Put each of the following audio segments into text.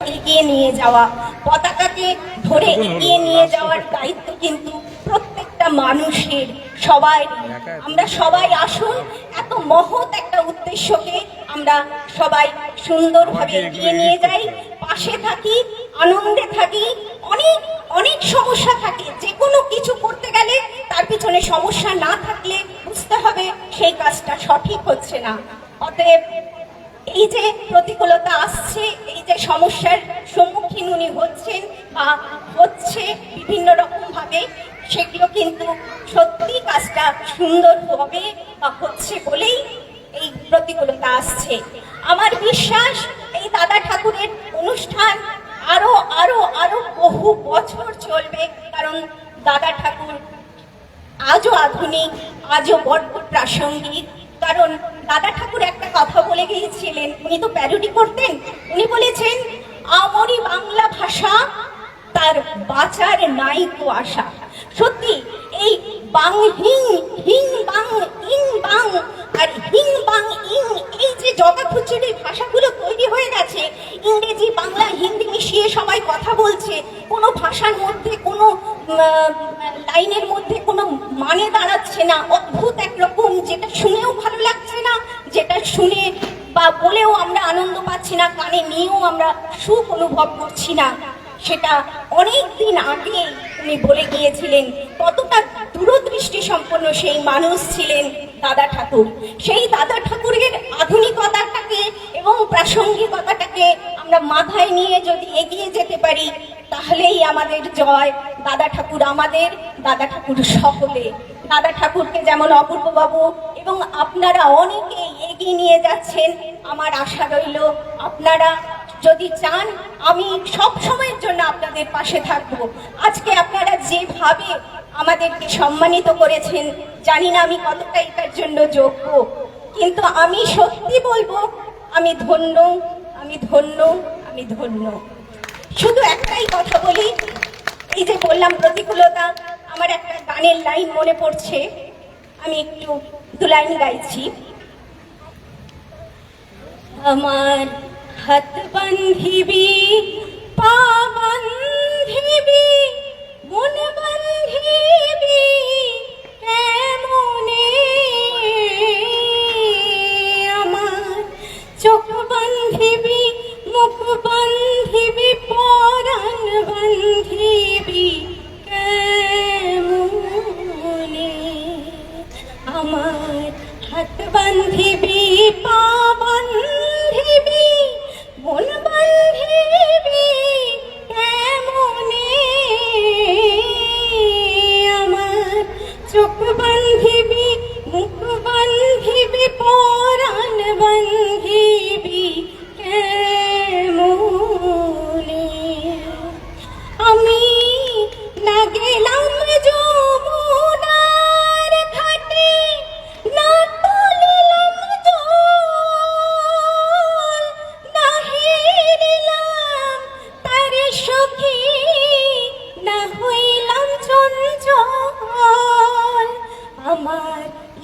এগিয়ে নিয়ে যাওয়া। পতাকাকে ধরে এগিয়ে নিয়ে যাওয়ার দায়িত্ব কিন্তু প্রত্যেকটা মানুষের সবাই। আমরা সবাই আসুন এত মহৎ একটা উদ্দেশ্যকে আমরা সবাই সুন্দরভাবে এগিয়ে নিয়ে যাই। পাশে থাকি আনন্দে থাকি অনেক অনেক সমস্যা থাকে। যে কোনো কিছু করতে গেলে তার পিছনে সমস্যা না থাকলে বুঝতে হবে সেই কাজটা সঠিক হচ্ছে না। অতএব এই যে প্রতিকূলতা আসছে, এই যে সমস্যার সম্মুখীন উনি হচ্ছেন বা হচ্ছে বিভিন্ন রকম ভাবে সেগুলো কিন্তু সত্যি কাজটা সুন্দর হবে বা হচ্ছে বলেই এই প্রতিকূলতা আসছে। আমার বিশ্বাস, এই দাদা ঠাকুরের অনুষ্ঠান আরও আরও আরও বহু বছর চলবে, কারণ দাদা ঠাকুর আজও আধুনিক, আজও বড্ড প্রাসঙ্গিক কারণ দাদা ঠাকুর একটা কথা বলে গিয়েছিলেন। উনি তো প্যারোডি করতেন। উনি বলেছেন, আমারই বাংলা ভাষা তার বাঁচার নাই তো আশা। সত্যি, এই বাং, হিং হিং, বাং, ইং, বাং। আর হিং, বাং, ইং, এই যে জগাখুচুরি ভাষাগুলো তৈরি হয়ে গেছে, ইংরেজি, বাংলা, হিন্দি মিশিয়ে সবাই কথা বলছে, কোনো ভাষার মধ্যে, কোনো লাইনের মধ্যে কোনো মানে দাঁড়াচ্ছে না, অদ্ভুত একরকম যেটা শুনেও ভালো লাগছে না, যেটা শুনে বা বলেও আমরা আনন্দ পাচ্ছি না, কানে নিয়েও আমরা সুখ অনুভব করছি না। সেটা অনেক দিন আগে উনি বলে গিয়েছিলেন কতটা দূরদৃষ্টি সম্পন্ন সেই মানুষ ছিলেন দাদা ঠাকুর। সেই দাদা ঠাকুরের আধুনিকতাটাকে এবং প্রাসঙ্গিকতাটাকে আমরা মাথায় নিয়ে যদি এগিয়ে যেতে পারি, তাহলেই আমাদের জয়। দাদা ঠাকুর আমাদের, দাদা ঠাকুর সকলে। দাদা ঠাকুরকে যেমন অপূর্ববাবু এবং আপনারা অনেকেই এগিয়ে নিয়ে যাচ্ছেন, আমার আশা রইল আপনারা যদি চান, আমি সব সময়ের জন্য আপনাদের পাশে থাকব। আজকে আপনারা যেভাবে আমাদেরকে সম্মানিত করেছেন, জানি না আমি কতটা এটার জন্য যোগ্য, কিন্তু আমি সত্যি বলব, আমি ধন্য আমি ধন্য আমি ধন্য। শুধু একটাই কথা বলি, এই যে বললাম প্রতিকূলতা, আমার একটা গানের লাইন মনে পড়ছে, আমি একটু দু লাইন গাইছি। আমার হাত বান্ধিবি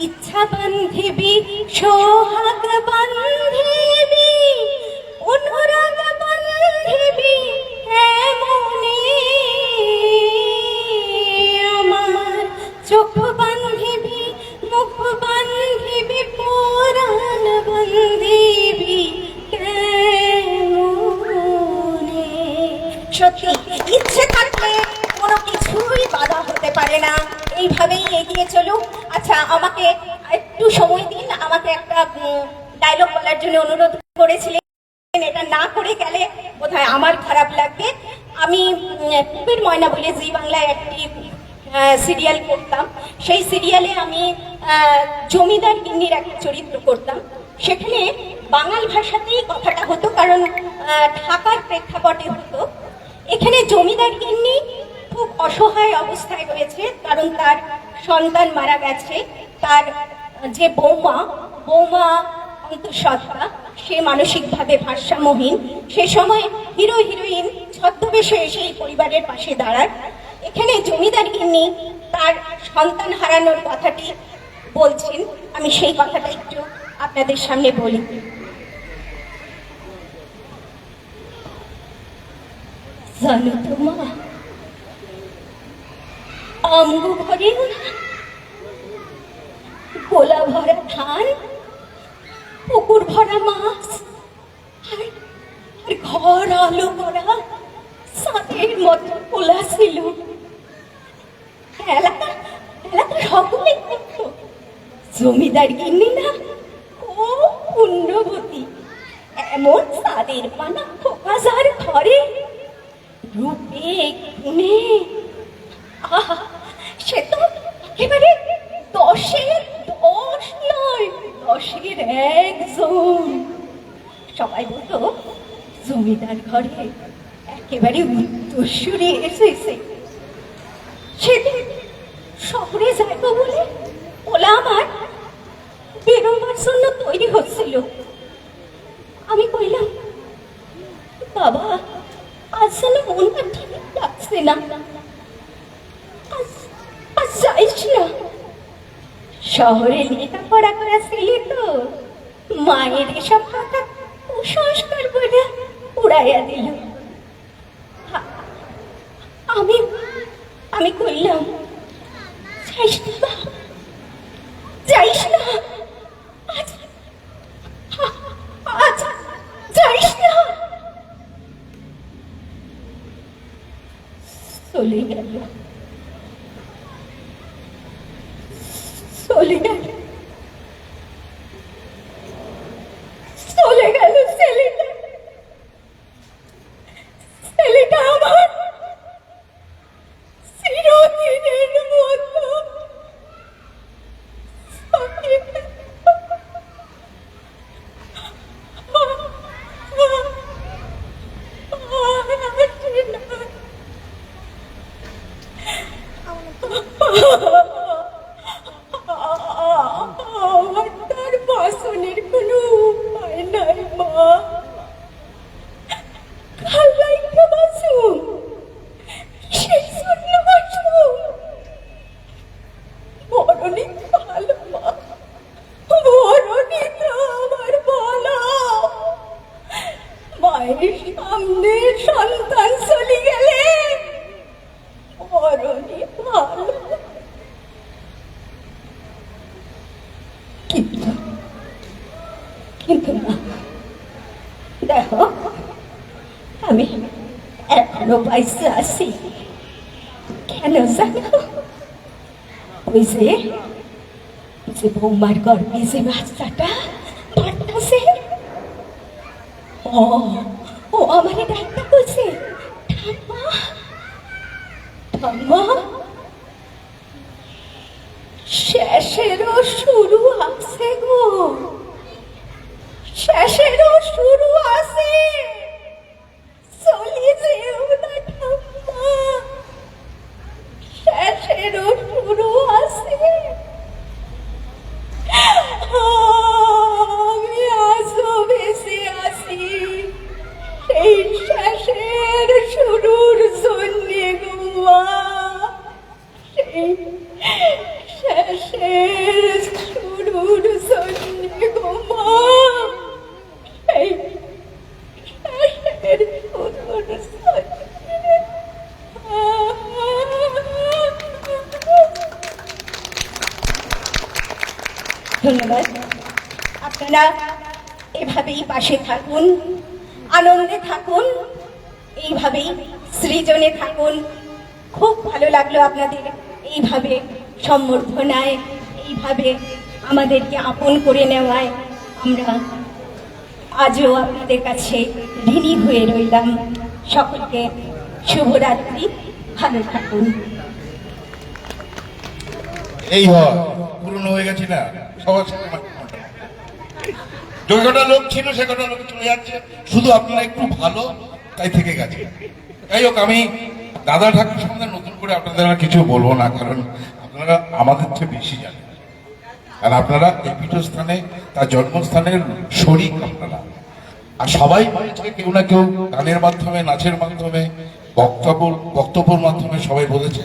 ইচ্ছা বান্ধিবি সোহাগ বান্ধিবি অনুরাগ বান্ধিবি এমনে আমার চোখ বান্ধিবি মুখ বান্ধিবি পুরাণ বান্ধিবি সত্যি, ইচ্ছে থাকলে কিছুই বাধা হতে পারে না। এইভাবেই এগিয়ে চলুক। আচ্ছা আমাকে একটু সময় দিন। আমাকে একটা ডায়লগ বলার জন্য অনুরোধ করেছিলেন। এটা না করে গেলে বোধহয় আমার খারাপ লাগবে। আমি পুপের ময়না বলে জি বাংলায় একটি সিরিয়াল করতাম। সেই সিরিয়ালে আমি জমিদার গিন্নির একটা চরিত্র করতাম। সেখানে বাঙাল ভাষাতেই কথাটা হতো, কারণ ঢাকার প্রেক্ষাপটে হতো। এখানে জমিদার গিন্নি অসহায় অবস্থায় রয়েছে, কারণ তার সন্তান মারা গেছে। তার যে বৌমা বৌমা অন্তঃসত্ত্বা, সে মানসিকভাবে ভারসাম্যহীন। সে সময় হিরো, হিরোইন, ছদ্মবেশে এসে এই পরিবারের পাশে দাঁড়ায়। এখানে জমিদার গিন্নি তার সন্তান হারানোর কথাটি বলছেন। আমি সেই কথাটা একটু আপনাদের সামনে বলি। জানো তো আমগো ঘরে গোলা ভরা ধান? পুকুর ভরা মাছ? আর ঘর আলো করা সাথের মতো খোলা ছিল এলাকা এলাকা সকলে জমিদার গিন্নি না ও পুণ্যবতী এমন সাদের পানা খোকাজার ঘরে রূপে গুণে আহা সে তো একেবারে দশের দশ নয় দশের একজন সবাই বলতো জমিদার ঘরে একেবারে উত্তরসূরি এসেছে সেদিন শহরে যাইব বলে ওলা আমার বেরোবার জন্য তৈরি হচ্ছিল। আমি কইলাম, বাবা, আজ যেন মনটা ঠিক লাগছে না। যাইস না। শহরে লেখাপড়া করা ছেলে তো, মায়ের এসব কথা কুসংস্কার বলে উড়াইয়া দিল। আমি আমি কইলাম, যাইস না যাইস না। চলে গেল। চলে গেল চলে গেল ছেলেটা ছেলেটা আমার চিরদিনের মতো আমার তার বাসনের কোনো উপায় নাই মা খাল্লাই বাসন সেই জন্য বাসন বরণি ভালো মা বরণি তো আমার ভালো মায়ের সামনে সন্তান চলে গেলে বরণি ভালো। কিন্তু কিন্তু না। দেখো, আমি এখনও বাইসে আছি। কেন জানো? ওই যে যে বৌমার গর্বে যে বাচ্চাটা পারতাছে ও আমার ডাক্তার বলছে ঠাম্মা। ঠাম্মা। শেষের শুরুর জন্যে গো মা সেই শেষের শুরুর জন্যে গো মা সেই শেষের শুরুর ধন্যবাদ। আপনারা এভাবেই পাশে থাকুন, আনন্দে থাকুন। এইভাবেই সৃজনে থাকুন। খুব ভালো লাগল আপনাদের এইভাবে সম্বর্ধনায়, এইভাবে আমাদেরকে আপন করে নেওয়ায়। আমরা আজও আপনাদের কাছে ঋণী হয়ে রইলাম। সকলকে শুভরাত্রি, ভালো থাকুন। এই পুরনো হয়ে গেছি না, সবার যে কটা লোক ছিল, সে কটা লোক চলে যাচ্ছে। শুধু আপনারা একটু ভালো তাই থেকে গেছে। যাই হোক, আমি দাদা ঠাকুর সম্বন্ধে নতুন করে আপনাদের আর কিছু বলব না, কারণ আপনারা আমাদের চেয়ে বেশি জানেন। আর আপনারা এই পীঠস্থানে, তার জন্মস্থানের শরিক আপনারা। আর সবাই বলেছে কেউ না কেউ গানের মাধ্যমে, নাচের মাধ্যমে, বক্তব্য, বক্তব্যর মাধ্যমে সবাই বলেছে।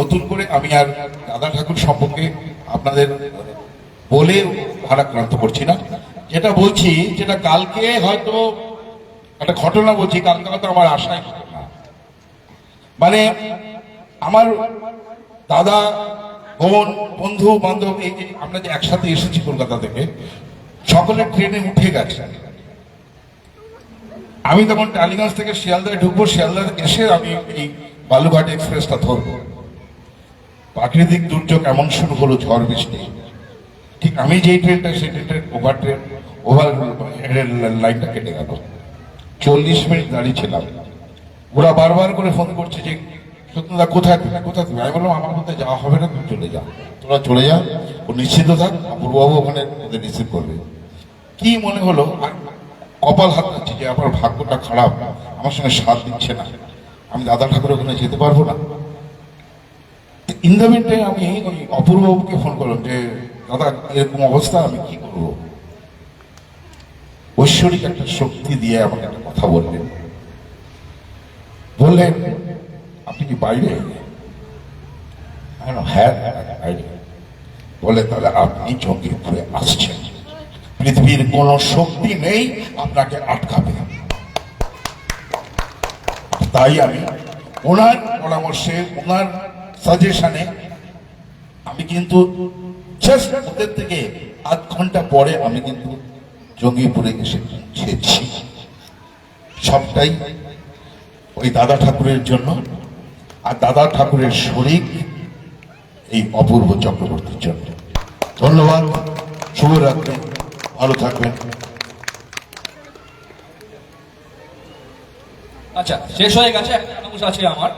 নতুন করে আমি আর দাদা ঠাকুর সম্পর্কে আপনাদের বলে ভারাক্রান্ত করছি না। যেটা বলছি, যেটা কালকে হয়তো একটা ঘটনা বলছি, কালকে হয়তো আমার আশায় মানে আমার দাদা, বোন, বন্ধু, বান্ধব, এই যে আমরা যে একসাথে এসেছি কলকাতা থেকে সকলে ট্রেনে উঠে গেছে। আমি তখন টালিগঞ্জ থেকে শিয়ালদায় ঢুকবো, শিয়ালদায় এসে আমি এই বালুঘাট এক্সপ্রেসটা ধরবো। প্রাকৃতিক দুর্যোগ এমন শুরু হলো, ঝড় বৃষ্টি। ঠিক আমি যেই ট্রেনটা, সেই ট্রেনটার ওভার ট্রেন, ওভার লাইনটা কেটে গেল। চল্লিশ মিনিট দাঁড়িয়ে ছিলাম। ওরা বারবার করে ফোন করছে যে সত্যদা কোথায় তুমি? কোথায় তুমি? আমি বললাম, আমার কোথায় যাওয়া হবে না, তুমি চলে যাও। তোরা চলে যাও ও নিশ্চিত থাক, অপূর্ববাবু ওখানে ওদের রিসিভ করবে। কি মনে হলো? কপাল হাত দিচ্ছি যে, আমার ভাগ্যটা খারাপ, আমার সঙ্গে সাথ দিচ্ছে না। আমি দাদা ঠাকুর ওখানে যেতে পারব না। ইন দ্য মিনটে আমি ওই অপূর্ববাবুকে ফোন করলাম যে, দাদা, এরকম অবস্থা আমি কি করব? ঐশ্বরিক একটা শক্তি দিয়ে আমাকে একটা কথা বললেন বললেন, আপনি কি বাইরে? হ্যাঁ বাইরে। বলে, তাহলে আপনি জঙ্গিপুরে আসছেন। পৃথিবীর কোন শক্তি নেই আপনাকে আটকাবে তাই আমি ওনার পরামর্শে, ওনার সাজেশনে, আমি কিন্তু থেকে আধ ঘণ্টা পরে আমি কিন্তু জঙ্গিপুরে এসে পৌঁছেছি। সবটাই ওই দাদা ঠাকুরের জন্য। আর দাদা ঠাকুরের শরীর এই অপূর্ব চক্রবর্তীর জন্য। ধন্যবাদ, শুভরাত্রি, ভালো থাকবেন। আচ্ছা শেষ হয়ে গেছে, একটা আছে আমার।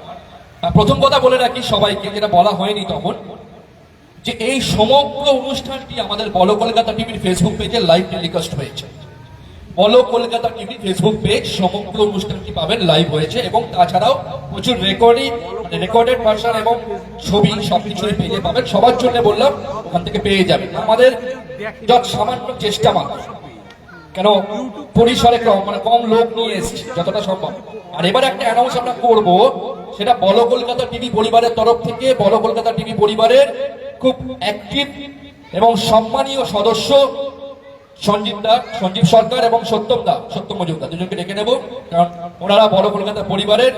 প্রথম কথা বলে রাখি সবাইকে, যেটা বলা হয়নি তখন, যে এই সমগ্র অনুষ্ঠানটি আমাদের বলো কলকাতা টিভির ফেসবুক পেজে লাইভ টেলিকাস্ট হয়েছে। বলো কলকাতা টিভি ফেসবুক পেজ সমগ্র অনুষ্ঠানটি পাবেন লাইভ হয়েছে এবং তাছাড়াও প্রচুর রেকর্ডিং মানে রেকর্ডেড ভার্সন এবং ছবি সবকিছুই পেয়ে পাবেন। সবার জন্য বললাম, ওখান থেকে পেয়ে যাবেন। আমাদের যত সামান্য চেষ্টা মাত্র। কেন? পরিসরে কম মানে কম লোক নিয়ে এসেছি, যতটা সম্ভব। আর এবার একটা অ্যানাউন্স আমরা করব, সেটা বলো কলকাতা টিভি পরিবারের তরফ থেকে, বলো কলকাতা টিভি পরিবারের খুব অ্যাক্টিভ এবং সম্মানীয় সদস্য সঞ্জীব দা সঞ্জীব সরকার এবং সত্যম দা সত্যম মজুমদার। দুজনকে ডেকে নেব, কারণ ওনারা বড় কলকাতা পরিবারের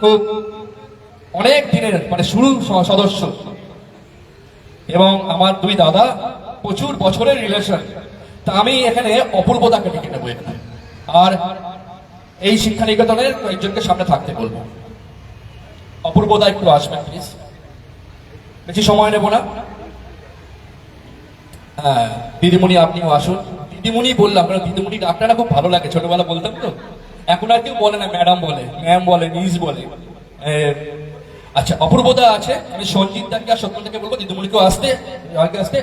খুব অনেক দিনের মানে শুরু সদস্য। এবং আমার দুই দাদা প্রচুর বছরের রিলেশন তা আমি এখানে অপূর্বতাকে ডেকে নেব এখানে। আর এই শিক্ষা নিকেতনের কয়েকজনকে সামনে থাকতে বলব। অপূর্বদা একটু আসবেন প্লিজ বেশি সময় নেব না। হ্যাঁ দিদিমণি আপনিও আসুন। দিদিমণি বললাম কারণ দিদিমণি ডাক্তাররা খুব ভালো লাগে, ছোটবেলা বলতাম তো। এখন আর কেউ বলে না, ম্যাডাম বলে, ম্যাম বলে, মিস বলে। আচ্ছা অপূর্বদা আছে, আমি সঞ্জিত দাকে আর সত্যতাকে বলব, দিদিমণিকেও আসতে আসতে।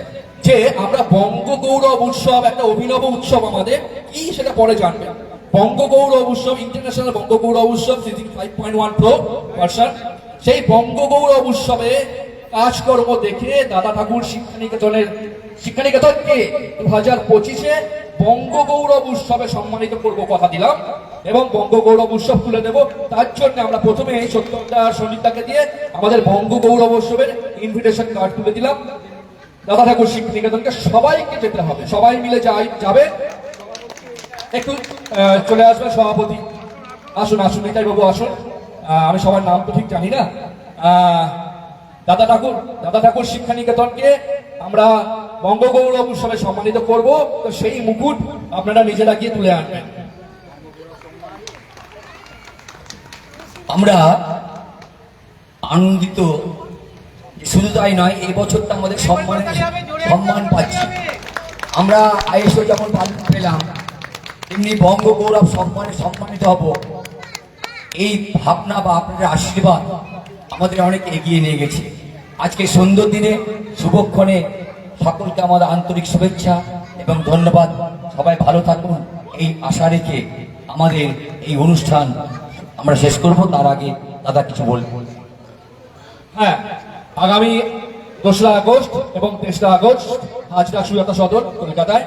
যে আমরা বঙ্গগৌরব উৎসব, একটা অভিনব উৎসব আমাদের, কি সেটা পরে জানবেন। বঙ্গগৌরব উৎসব ইন্টারন্যাশনাল বঙ্গগৌরব উৎসব seizing five point one pro version সেই বঙ্গগৌরব উৎসবে কাজকর্ম দেখে দাদা ঠাকুর শিক্ষানিকেতনের শিক্ষানিকেতনকে দু হাজার পঁচিশে বঙ্গগৌরব উৎসবে সম্মানিত করব কথা দিলাম। এবং বঙ্গগৌরব উৎসব তুলে দেব, তার জন্য আমরা প্রথমে এই সত্যটা সঞ্জিতাকে দিয়ে আমাদের বঙ্গগৌরব উৎসবের ইনভিটেশন কার্ড তুলে দিলাম। দাদা ঠাকুর শিক্ষানিকেতনকে সবাইকে যেতে হবে। সবাই মিলে যাই যাবে। একটু চলে আসবে সভাপতি। আসুন আসুন, নিতাই বাবু, আসুন। আমি সবার নাম তো ঠিক জানি না। দাদা ঠাকুর দাদা ঠাকুর শিক্ষা নিকেতনকে আমরা বঙ্গগৌরব উৎসবে সম্মানিত করব। তো সেই মুকুট আপনারা নিজেরা গিয়ে তুলে আনবেন। আমরা আনন্দিত শুধু তাই নয় এই বছরটা আমাদের সম্মান সম্মান পাচ্ছি। আমরা আইএসও যেমন পালন পেলাম তেমনি বঙ্গ গৌরব সম্মানে সম্মানিত হব। এই ভাবনা বা আপনাদের আশীর্বাদ আমাদের অনেক এগিয়ে নিয়ে গেছে। আজকে সুন্দর দিনে, শুভক্ষণে সকলকে আমাদের আন্তরিক শুভেচ্ছা এবং ধন্যবাদ। সবাই ভালো থাকুন। এই আশা রেখে আমাদের এই অনুষ্ঠান আমরা শেষ করব। তার আগে দাদা কিছু বলব হ্যাঁ আগামী দোসরা আগস্ট এবং তেসরা আগস্ট হাজরা সুজাতা সদর কলকাতায়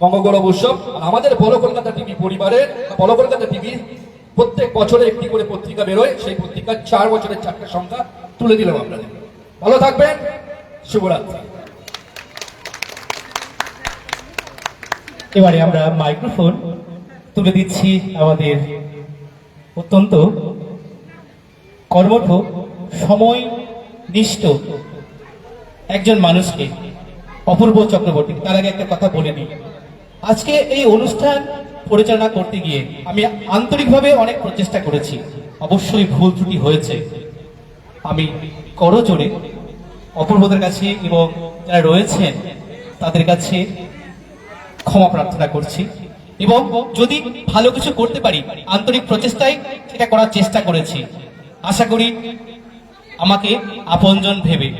বঙ্গগৌরব উৎসব। আমাদের বড় কলকাতা টিভি পরিবারের বড় কলকাতা টিভি প্রত্যেক বছরে একটি করে পত্রিকা বেরোয়। সেই পত্রিকার চার বছরের চারটা সংখ্যা তুলে দিলাম আপনাদের। ভালো থাকবেন, শুভরাত্রি। এবারে আমরা মাইক্রোফোন তুলে দিচ্ছি আমাদের অত্যন্ত কর্মঠ সময় নিষ্ঠ একজন মানুষকে, অপূর্ব চক্রবর্তী। তার আগে একটা কথা বলে নিই। আজকে এই অনুষ্ঠান পরিচালনা করতে গিয়ে আমি আন্তরিকভাবে অনেক প্রচেষ্টা করেছি। অবশ্যই ভুল ত্রুটি হয়েছে। আমি করজোরে অপূর্বদের কাছে এবং যারা রয়েছেন, তাদের কাছে ক্ষমা প্রার্থনা করছি। এবং যদি ভালো কিছু করতে পারি, আন্তরিক প্রচেষ্টায় সেটা করার চেষ্টা করেছি। আশা করি আমাকে আপনজন ভেবে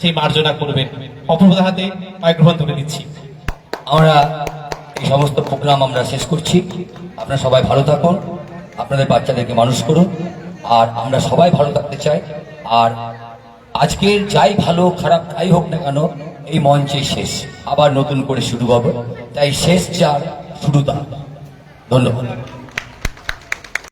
সেই মার্জনা করবেন। অপূর্বদের হাতে মাইক্রোফোন তুলে দিচ্ছি। আমরা এই সমস্ত প্রোগ্রাম আমরা শেষ করছি। আপনারা সবাই ভালো থাকুন। আপনাদের বাচ্চাদেরকে মানুষ করুন। আর আমরা সবাই ভালো থাকতে চাই। আর আজকের যাই ভালো, খারাপ তাই হোক না কেন, এই মঞ্চে শেষ। আবার নতুন করে শুরু হবে। তাই শেষ যার শুরু তার। ধন্যবাদ।